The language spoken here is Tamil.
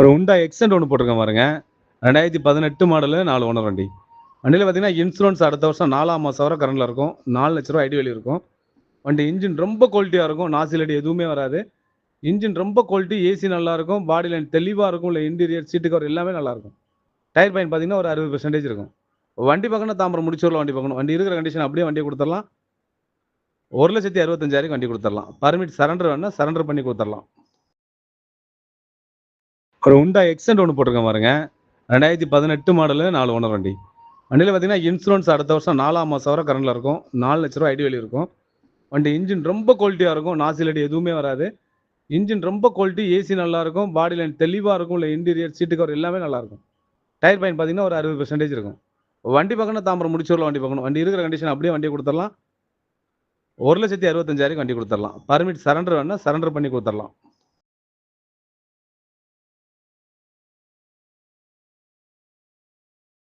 ஒரு உண்டா எக்ஸென்ட் ஒன்று போட்டிருக்கேன் பாருங்க. ரெண்டாயிரத்தி பதினெட்டு மாடலு நாலு ஒன்று வண்டி. வண்டியில் பார்த்தீங்கன்னா இன்சூரன்ஸ் அடுத்த வருஷம் நாலாம் மாதம் வரை கரண்டில் இருக்கும். நாலு லட்ச ரூபா ஐடி வேலி இருக்கும். வண்டி இன்ஜின் ரொம்ப குவாலிட்டியாக இருக்கும். நாசில் அடி எதுவுமே வராது. இன்ஜின் ரொம்ப குவாலிட்டி ஏசி நல்லாயிருக்கும் பாடி லைன் தெளிவாக இருக்கும். இல்லை இன்டீரியர் சீட்டு கவர் எல்லாமே நல்லாயிருக்கும் டயர் பாயிண்ட் பார்த்தீங்கன்னா ஒரு அறுபது பெர்சன்டேஜ் இருக்கும். வண்டி பார்க்கணும் தாம்பரம் முடிச்சூரில் வண்டி பார்க்கணும். வண்டி இருக்கிற கண்டிஷன் அப்படியே வண்டியை கொடுத்துடலாம். ஒரு லட்சத்தி அறுபத்தஞ்சாயிரம் வண்டி கொடுத்துடலாம். பர்மிட் சரண்டர் வேணால் சரண்டர் பண்ணி கொடுத்துடலாம். ஒரு உண்டா எக்ஸென்ட் ஒன்று போட்டிருக்கேன் பாருங்க. ரெண்டாயிரத்தி பதினெட்டு மாடலு நாலு ஒன்று வண்டி. வண்டியில் பார்த்தீங்கன்னா இன்சூரன்ஸ் அடுத்த வருஷம் நாலாம் மாதம் வரை கரண்டில் இருக்கும். நாலு லட்ச ரூபா ஐடி வேலி இருக்கும். வண்டி இன்ஜின் ரொம்ப குவாலிட்டியாக இருக்கும். நாசில் அடி எதுவுமே வராது. இன்ஜின் ரொம்ப குவாலிட்டி ஏசி நல்லாயிருக்கும் பாடி லைன் தெளிவாக இருக்கும். இல்லை இன்டீரியர் சீட்டு கவர் எல்லாமே நல்லாயிருக்கும் டயர் பாயிண்ட் பார்த்தீங்கன்னா ஒரு அறுபது பெர்சன்டேஜ் இருக்கும். வண்டி பார்க்கணும் தாம்பரம் முடிச்சூரில் வண்டி பார்க்கணும். வண்டி இருக்கிற கண்டிஷன் அப்படியே வண்டியை கொடுத்துடலாம். ஒரு லட்சத்தி அறுபத்தஞ்சாயிரம் வண்டி கொடுத்துடலாம். பர்மிட் சரண்டர் வேணால் சரண்டர் பண்ணி கொடுத்துடலாம்.